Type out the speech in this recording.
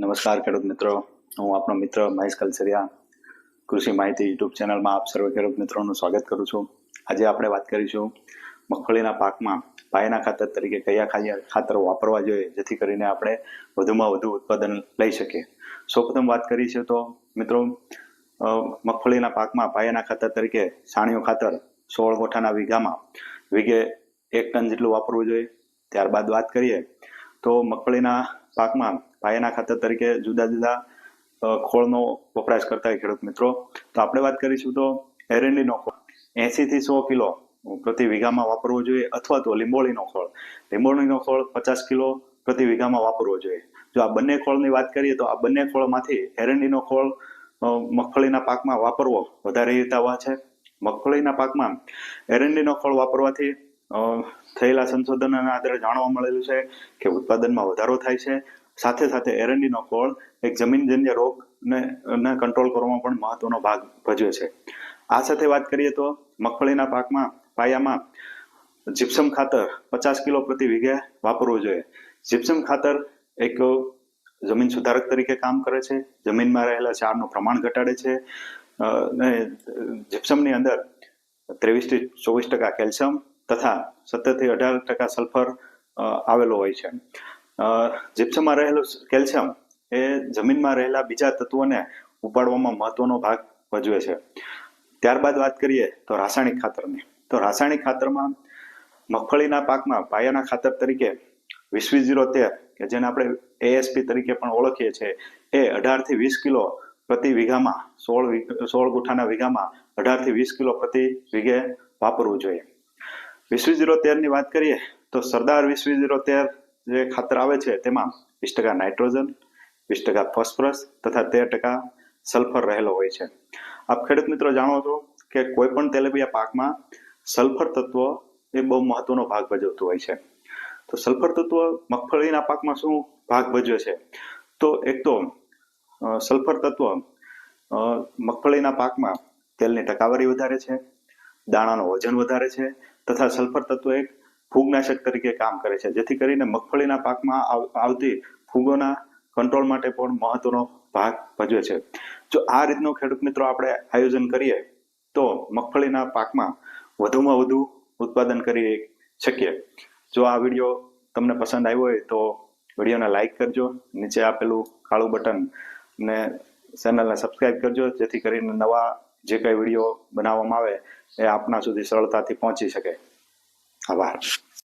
નમસ્કાર ખેડૂત મિત્રો. હું આપનો મિત્ર મહેશ કલસરિયા કૃષિ માહિતી યુટ્યુબ ચેનલમાં આપ સર્વે ખેડૂત મિત્રોનું સ્વાગત કરું છું. આજે આપણે વાત કરીશું મગફળીના પાકમાં પાયાના ખાતર તરીકે કયા ખાતરો વાપરવા જોઈએ, જેથી કરીને આપણે વધુમાં વધુ ઉત્પાદન લઈ શકીએ. સૌપ્રથમ વાત કરી છે તો મિત્રો મગફળીના પાકમાં પાયાના ખાતર તરીકે સાણિયું ખાતર સોળ ગોઠાના વીઘામાં વીઘે એક ટન જેટલું વાપરવું જોઈએ. ત્યારબાદ વાત કરીએ તો મગફળીના પાકમાં પાયાના ખાતર તરીકે જુદા જુદા ખોળનો વપરાશ કરતા હોય ખેડૂત મિત્રો. તો આપણે વાત કરીશું તો એરંડીનો ખોળ. એસી થી સો કિલો પ્રતિ વીઘામાં વાપરવો જોઈએ અથવા તો લીંબોળીનો ખોળ. લીંબોળીનો ખોળ પચાસ કિલો પ્રતિ વીઘામાં વાપરવો જોઈએ. જો આ બંને ખોળની વાત કરીએ તો આ બંને ખોળમાંથી એરંડીનો ખોળ મગફળીના પાકમાં વાપરવો વધારે હિતાવહ છે. મગફળીના પાકમાં એરંડીનો ખોળ વાપરવાથી થયેલા સંશોધનના આધારે જાણવા મળેલું છે કે ઉત્પાદનમાં વધારો થાય છે સાથે સાથે એરંડીનો ખોળ એક જમીનજન્ય રોગને ને કંટ્રોલ કરવામાં પણ મહત્વનો ભાગ ભજવે છે. આ સાથે વાત કરીએ તો મગફળીના પાકમાં, પાયામાં જીપ્સમ ખાતર પચાસ કિલો પ્રતિ વીઘે વાપરવું જોઈએ. જીપ્સમ ખાતર એક જમીન સુધારક તરીકે કામ કરે છે. જમીનમાં રહેલા ક્ષારનું પ્રમાણ ઘટાડે છે. અને જીપ્સમની અંદર ત્રેવીસથી ચોવીસ ટકા કેલ્શિયમ તથા સત્તરથી અઢાર ટકા સલ્ફર આવેલો હોય છે. અ, રહેલું કેલ્શિયમ એ જમીનમાં રહેલા બીજા તત્વોને ઉપાડવામાં મહત્વનો ભાગ ભજવે છે. ત્યારબાદ વાત કરીએ તો રાસાયણિક ખાતરની. તો રાસાયણિક ખાતરમાં મગફળીના પાકમાં પાયાના ખાતર તરીકે વીસવી ઝીરો તેર કે જેને આપણે એએસપી તરીકે પણ ઓળખીએ છીએ એ અઢારથી વીસ કિલો પ્રતિ વીઘામાં સોળ સોળ ગુઠાના વીઘામાં અઢારથી વીસ કિલો પ્રતિ વીઘે વાપરવું જોઈએ. વીસવી ઝીરો તેરની વાત કરીએ તો સરદાર વીસવી ઝીરો તેર જે ખાતર આવે છે, તેમાં વીસ ટકા નાઇટ્રોજન, વીસ ટકા ફોસ્ફરસ તથા તેર ટકા સલ્ફર રહેલો હોય છે. આપ ખેડૂત મિત્રો જાણો છો કે કોઈ પણ તેલીબિયા પાકમાં સલ્ફર તત્વ એ બહુ મહત્વનો ભાગ ભજવતું હોય છે. તો સલ્ફર તત્વ મગફળીના પાકમાં શું ભાગ ભજવે છે? તો એક તો સલ્ફર તત્વ મગફળીના પાકમાં તેલની ટકાવારી વધારે છે, દાણાનું વજન વધારે છે તથા સલ્ફર તત્વ એક ફૂગનાશક તરીકે કામ કરે છે. જેથી કરીને મગફળીના પાકમાં આવતી ફૂગોના કંટ્રોલ માટે પણ મહત્વનો ભાગ ભજવે છે. જો આ રીતનું ખેડૂત મિત્રો આપણે આયોજન કરીએ, તો મગફળીના પાકમાં વધુમાં વધુ ઉત્પાદન કરી શકીએ. જો આ વીડિયો તમને પસંદ આવ્યો હોય, તો વિડીયોને લાઈક કરજો, નીચે આપેલું કાળું બટન ને ચેનલને સબસ્ક્રાઇબ કરજો, જેથી કરીને નવા જે કંઈ વીડિયો બનાવવામાં આવે, એ આપના સુધી સરળતાથી પહોંચી શકે. Jabbar.